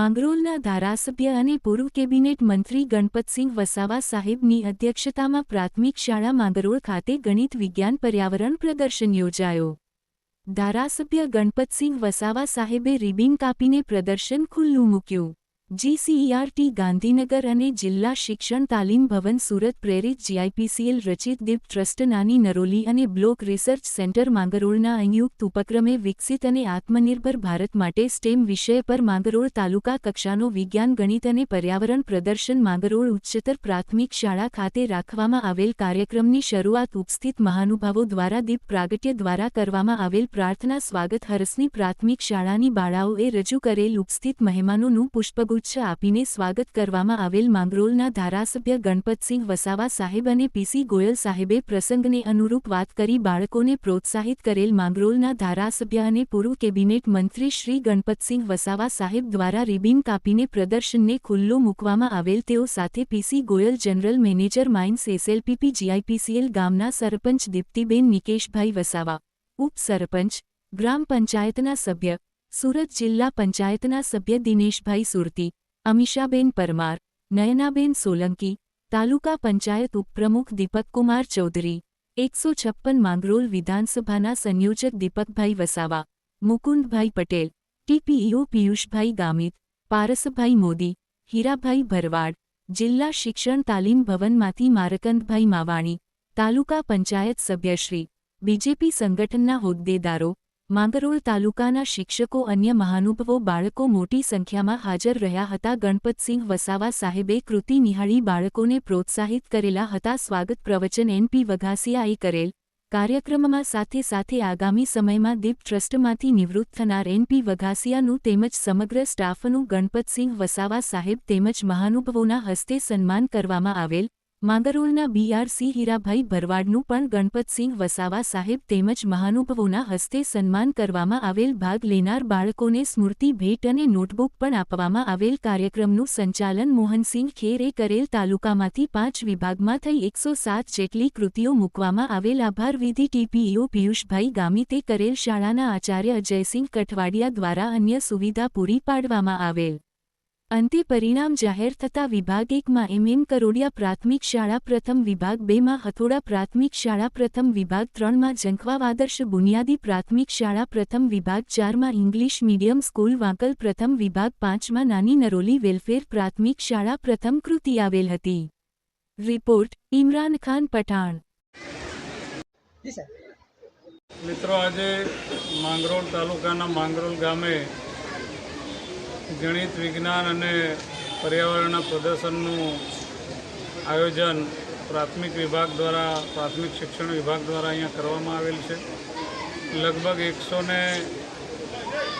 માંગરોળના ધારાસભ્ય અને પૂર્વ કેબિનેટ મંત્રી ગણપતસિંહ વસાવા સાહેબની અધ્યક્ષતામાં પ્રાથમિક શાળા માંગરોળ ખાતે ગણિત વિજ્ઞાન પર્યાવરણ પ્રદર્શન યોજાયો. ધારાસભ્ય ગણપતસિંહ વસાવા સાહેબે રિબિન કાપીને પ્રદર્શન ખુલ્લું મૂક્યું. જીસીઈઆરટી ગાંધીનગર અને જિલ્લા શિક્ષણ તાલીમ ભવન સુરત પ્રેરિત જીઆઈપીસીએલ રચિત દીપ ટ્રસ્ટ નાની નરોલી અને બ્લોક રિસર્ચ સેન્ટર માંગરોળના સંયુક્ત ઉપક્રમે વિકસિત અને આત્મનિર્ભર ભારત માટે સ્ટેમ વિષય પર માંગરોળ તાલુકા કક્ષાનો વિજ્ઞાન, ગણિત અને પર્યાવરણ પ્રદર્શન માંગરોળ ઉચ્ચતર પ્રાથમિક શાળા ખાતે રાખવામાં આવેલ કાર્યક્રમની શરૂઆત ઉપસ્થિત મહાનુભાવો દ્વારા દીપ પ્રાગટ્ય દ્વારા કરવામાં આવેલ પ્રાર્થના સ્વાગત હરસની પ્રાથમિક શાળાની બાળાઓએ રજૂ કરેલ ઉપસ્થિત મહેમાનોનું પુષ્પગુચ્છ આપીને સ્વાગત કરવામાં આવેલ માંગરોલના ધારાસભ્ય ગણપતસિંહ વસાવા સાહેબ અને પીસી ગોયલ સાહેબે પ્રસંગને અનુરૂપ વાત કરી બાળકોને પ્રોત્સાહિત કરેલ માંગરોલના ધારાસભ્ય અને પૂર્વ કેબિનેટ મંત્રી શ્રી ગણપતસિંહ વસાવા સાહેબ દ્વારા રિબીન કાપીને પ્રદર્શનને ખુલ્લો મૂકવામાં આવેલ તેઓ સાથે PC Goyal general manager mines SLPP GIPCL ગામના સરપંચ દીપ્તિબેન નિકેશભાઈ વસાવા, ઉપસરપંચ, ગ્રામ પંચાયતના સભ્ય સુરત જિલ્લા પંચાયતના સભ્ય દિનેશભાઈ સુરતી, અમીષાબેન પરમાર, નયનાબેન સોલંકી, તાલુકા પંચાયત ઉપપ્રમુખ દીપકકુમાર ચૌધરી, એકસો છપ્પન માંગરોલ વિધાનસભાના સંયોજક દીપકભાઈ વસાવા, મુકુંદભાઈ પટેલ ટીપીઈઓ પિયુષભાઈ ગામિત, પારસભાઈ મોદી, હીરાભાઈ ભરવાડ, જિલ્લા શિક્ષણ તાલીમ ભવનમાંથી મારકંદભાઈ માવાણી, તાલુકા પંચાયત સભ્યશ્રી બીજેપી સંગઠનના હોદ્દેદારો માંગરોળ તાલુકાના શિક્ષકો અન્ય મહાનુભવો બાળકો મોટી સંખ્યામાં હાજર રહ્યા હતા. ગણપતસિંહ વસાવા સાહેબે કૃતિ નિહાળી બાળકોને પ્રોત્સાહિત કરેલા હતા. સ્વાગત પ્રવચન એનપી વઘાસિયાએ કરેલ કાર્યક્રમમાં સાથે સાથે આગામી સમયમાં દીપ ટ્રસ્ટમાંથી નિવૃત્ત થનાર એનપી વઘાસિયાનું તેમજ સમગ્ર સ્ટાફનું ગણપતસિંહ વસાવા સાહેબ તેમજ મહાનુભવોના હસ્તે સન્માન કરવામાં આવેલ માંગરોળના બીઆરસી હીરાભાઈ ભરવાડનું પણ ગણપતસિંહ વસાવા સાહેબ તેમજ મહાનુભવોના હસ્તે સન્માન કરવામાં આવેલ ભાગ લેનાર બાળકોને સ્મૃતિ ભેટ અને નોટબુક પણ આપવામાં આવેલ કાર્યક્રમનું સંચાલન મોહનસિંહ ખેરે કરેલ તાલુકામાંથી પાંચ વિભાગમાં થઈ એકસો સાત જેટલી કૃતિઓ મૂકવામાં આવેલ આભારવિધિ ટીપીઓ પિયુષભાઈ ગામિતે કરેલ શાળાના આચાર્ય અજયસિંહ કઠવાડિયા દ્વારા અન્ય સુવિધા પૂરી પાડવામાં આવેલ. અંતે પરિણામ જાહેર થતા વિભાગ એકમાં એમએમ કરોડિયા પ્રાથમિક શાળા પ્રથમ વિભાગ બેમાં હથોડા પ્રાથમિક શાળા પ્રથમ વિભાગ ત્રણમાં જંખવા આદર્શ બુનિયાદી પ્રાથમિક શાળા પ્રથમ વિભાગ ચારમાં ઇંગ્લિશ મીડિયમ સ્કૂલ વાંકલ પ્રથમ વિભાગ પાંચમાં નાની નરોલી વેલફેર પ્રાથમિક શાળા પ્રથમ કૃતિ આવેલ હતી. રિપોર્ટ, ઇમરાન ખાન પઠાણ. મિત્રો, આજે માંગરોળ તાલુકાના માંગરોળ ગામે ગણિત, વિજ્ઞાન અને પર્યાવરણના પ્રદર્શનનું આયોજન પ્રાથમિક વિભાગ દ્વારા, પ્રાથમિક શિક્ષણ વિભાગ દ્વારા અહીંયા કરવામાં આવેલ છે. લગભગ એકસો ને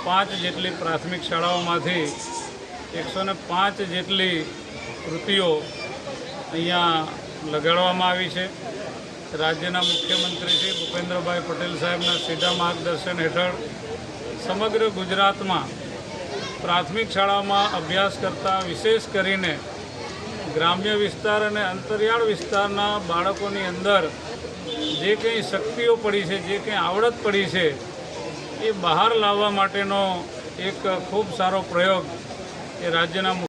પાંચ જેટલી પ્રાથમિક શાળાઓમાંથી એકસો ને પાંચ જેટલી કૃતિઓ અહીંયા લગાડવામાં આવી છે. રાજ્યના મુખ્યમંત્રી શ્રી ભૂપેન્દ્રભાઈ પટેલ સાહેબના સીધા માર્ગદર્શન હેઠળ સમગ્ર ગુજરાતમાં પ્રાથમિક શાળામાં અભ્યાસ કરતા વિશેષ કરીને ગ્રામ્ય વિસ્તાર અને અંતરિયાળ વિસ્તારના બાળકોની અંદર જે કંઈ શક્તિઓ પડી છે, જે કંઈ આવડત પડી છે, એ બહાર લાવવા માટેનો એક ખૂબ સારો પ્રયોગ એ રાજ્યના